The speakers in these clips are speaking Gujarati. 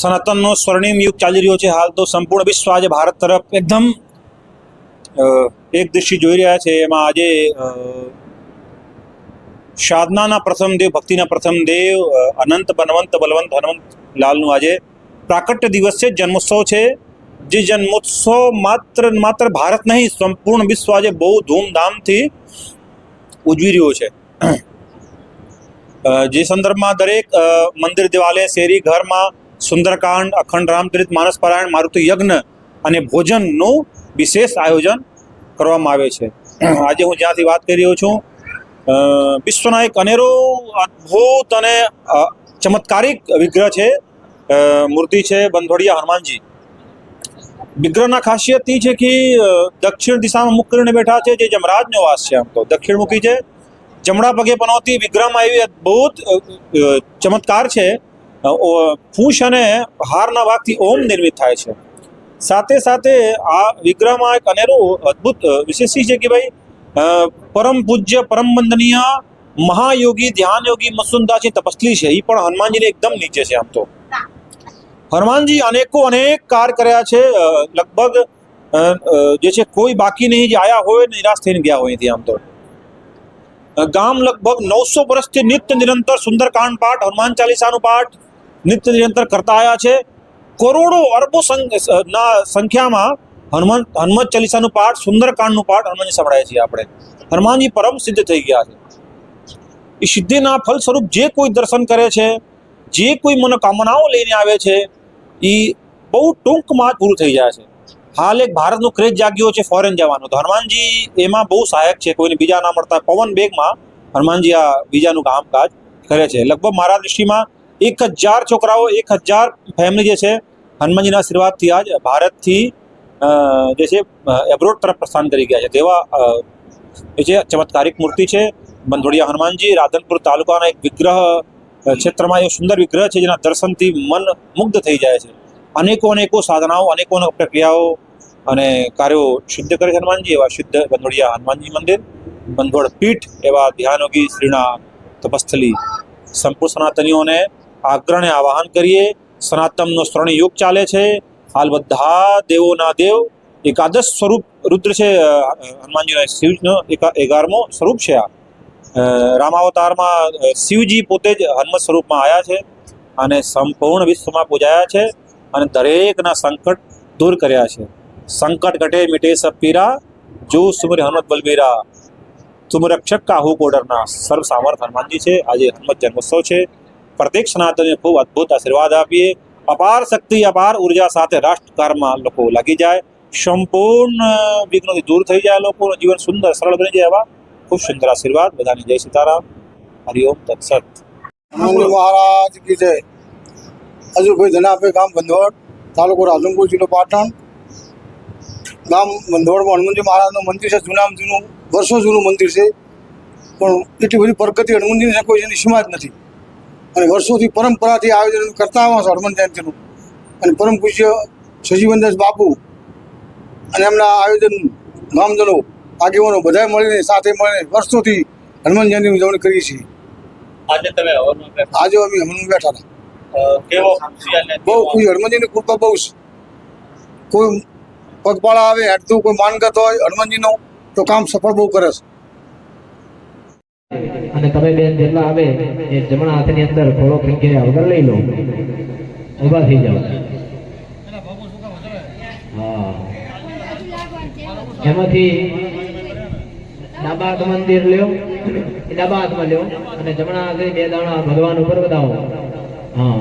સનાતનનો સ્વર્ણિમ યુગ ચાલી રહ્યો છે હાલ તો સંપૂર્ણ વિશ્વ આજે ભારત તરફ એકદમ એક દ્રષ્ટિ જોઈ રહ્યા છે. એમાં આજે સાધનાના પ્રથમ દેવ, ભક્તિના પ્રથમ દેવ અનંત, બનવંત, બલવંત હનવંત લાલનું આજે પ્રાકટ્ય દિવસ છે. જન્મોત્સવ છે. જે જન્મોત્સવ માત્ર માત્ર ભારત નહીં, સંપૂર્ણ વિશ્વ આજે બહુ ધૂમધામથી ઉજવી રહ્યો છે. જે સંદર્ભમાં દરેક મંદિર, દેવાલય, શેરી, ઘરમાં સુંદરકાંડ, અખંડ રામચરિત માનસ પારાયણ, મારુતિ યજ્ઞ અને ભોજનનું વિશેષ આયોજન કરવામાં આવે છે. આજે હું જ્યાંથી વાત કરી રહ્યો છું વિશ્વના એક અનેરો અદ્ભુત અને ચમત્કારિક વિગ્રહ છે મૂર્તિ છે બંધોડિયા હનુમાનજી. વિગ્રહના ખાસિયત એ છે કે દક્ષિણ દિશામાં મુખ કરીને બેઠા છે, જે જમરાજનો વાસ છે આમ તો. દક્ષિણમુખી છે. જમણા પગે પનોતી વિગ્રહમાં એવી અદ્ભુત ચમત્કાર છે પૂંછ અને હારના ભાગથી ઓમ નિર્મિત થાય છે. સાથે સાથે આ વિગ્રહમાં એક અનેરું અદ્ભુત વિશેષ છે કે ભાઈ પરમ પૂજ્ય, પરમ વંદનીય મહાયોગી ધ્યાન યોગી મસુંદાજી તપસલી છે એ પણ હનુમાનજીને એકદમ નીચે છે આમ તો. હનુમાનજી અનેકો અનેક કાર કર્યા છે લગભગ જે છે કોઈ બાકી નહીં, જે આયા હોય, નિરાશ થઈને ગયા હોય અહીંથી આમ તો. ગામ લગભગ નવસો વર્ષથી નિત્ય નિરંતર સુંદરકાંડ પાઠ, હનુમાન ચાલીસાનું પાઠ નિત્ય નિરંતર કરતા આવ્યા છે. કરોડો અરબો ના સંખ્યામાં હનુમાન હનુમત ચાલીસાનું પાઠ, સુંદરકાંડનું પાઠ હનુમાનજી સંભળાય છે આપણે. હનુમાનજી પરમ સિદ્ધ થઈ ગયા છે. એ સિદ્ધિના ફલ સ્વરૂપ જે કોઈ દર્શન કરે છે, જે કોઈ મનોકામનાઓ લઈને આવે છે એ બહુ ટૂંકમાં પૂરું થઈ જાય છે. હાલ એક ભારતનું ક્રેઝ જાગ્યો છે ફોરેન જવાનું. તો હનુમાનજી એમાં બહુ સહાયક છે, કોઈને બીજા ના મળતા પવન બેગમાં હનુમાનજી આ બીજાનું કામકાજ કરે છે. લગભગ મારા દૃષ્ટિમાં એક હજાર છોકરાઓ, એક હજાર ફેમિલી જે છે, હનુમાનજીના આશીર્વાદથી આજ ભારતથી જે છે એબ્રોડ તરફ પ્રસ્થાન કરી ગયા છે. તેવા એ છે ચમત્કારિક મૂર્તિ છે, બંધોડિયા હનુમાનજી, રાધનપુર તાલુકાના એક વિગ્રહ ક્ષેત્રમાં એ સુંદર વિગ્રહ છે, જેના દર્શનથી મન મુગ્ધ થઈ જાય છે. અનેકો અનેકો સાધનાઓ, અનેકો પ્રક્રિયાઓ અને કાર્યો સિદ્ધ કરે છે હનુમાનજી, એવા સિદ્ધ બંધોડિયા હનુમાનજી મંદિર બંધોડ પીઠ, એવા ધ્યાનયોગી શ્રીના તપસ્થલી. સંપૂર્ણ સનાતનીઓને આગ્રહને આવાહન કરીએ. સનાતનનો સ્વર્ણ યુગ ચાલે છે. હાલ બધા દેવોના દેવ એકાદશ સ્વરૂપ રુદ્ર છે હનુમાનજી હનુમાનજીનો શિવનો એગારમો સ્વરૂપ છે આ. રામાવતારમાં શિવજી પોતે જ હનુમત સ્વરૂપમાં આવ્યા છે અને સંપૂર્ણ વિશ્વમાં પૂજાયા છે અને દરેકના સંકટ દૂર કર્યા છે. સંકટ ઘટે મીટે સપીરા પીરા, જો સુમર હનુમત બલબીરા તુમ રક્ષક કાહુ કોડરના સર્વ સામર્થ હનુમાનજી છે. આજે હનુમત જન્મોત્સવ છે. પ્રત્યેક સનાતનને ખૂબ અદ્ભુત આશીર્વાદ આપીએ. અપાર શક્તિ, અપાર ઊર્જા સાથે રાષ્ટ્રકારમાં લોકો લાગી જાય. સંપૂર્ણ વિઘ્નોથી દૂર થઈ જાય લોકોનું જીવન સુંદર, સરળ બની જાય એવા ખૂબ સુંદર આશીર્વાદ. બધાને જય સીતારામ. હરિઓમ તત્સત. મહારાજ કી જય. અજુભાઈ ધનાપે ગામ બંધોડ તાલુકો રાધનપુર જિલ્લો પાટણ. ગામ બંધોડમાં હનુમાનજી મહારાજનું મંદિર છે, જૂનામ જૂનું, વર્ષો જૂનું મંદિર છે. પણ એટલી બધી પ્રગતિ હનુમાનજીની કોઈ એની સીમા જ નથી. અને વર્ષોથી પરંપરાથી આયોજન કરતા આવ્યા છે હનુમાન જયંતિનું. અને પરમ પૂજ્ય સજીવનદાસ બાપુ અને એમના આયોજન ગામજનો આગેવાનો બધાએ મળીને સાથે મળીને વર્ષોથી હનુમાન જયંતિની ઉજવણી કરીએ છીએ. આજે તમે આજે અમે હનુમાન બેઠા હતા. બહુ ખુશી. હનુમાનજીની કૃપા બહુ છે. કોઈ પગપાળા આવે હેઠતું કોઈ માનગત હોય હનુમાનજીનું તો કામ સફળ બહુ કરે છે. અને તમે બેન જેટલા આવે એ જમણા હાથની અંદર થોડો ખંખેર્યા વગર લઈ લો. ઊભા થઈ જાઓ. એમાંથી ડાબા હાથ મંદિર લ્યો. ડાબા હાથમાં લ્યો અને જમણા હાથે બે દાણા ભગવાન ઉપર વધાવો. હા.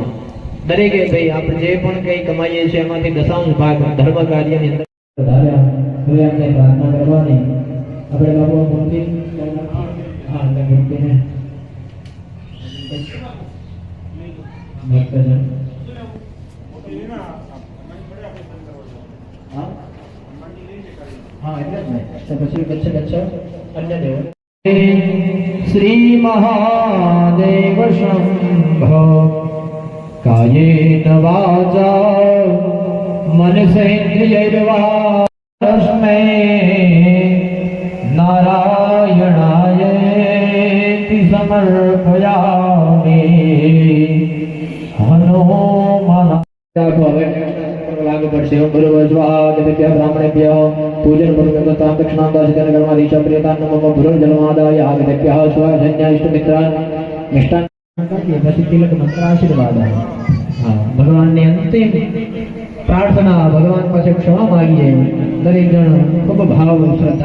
દરેકે ભાઈ આપણે જે પણ કંઈ કમાઈએ છીએ એમાંથી દશાંશ ભાગ ધર્મ કાર્યની અંદર પ્રાર્થના કરવાની. આપણે બાબુ મૂર્તિ હા એટલે મૂર્તિને ભક્તજન હા હા એટલે જ ને તો પછી ગચ્છ ગચ્છ અન્ય દેવો શ્રી મહાદેવ શંભો કાયેન વાચા મનસેન્દ્રિયૈર્વા તસ્મૈ નારાયણાય સમર્પયામિ કરીએ પછી તિલક મંત્ર આશીર્વાદ હા, ભગવાનની અંતિમ પ્રાર્થના, ભગવાન પાસે ક્ષમા માગીએ. દરેક જણ ખૂબ ભાવ, શ્રદ્ધા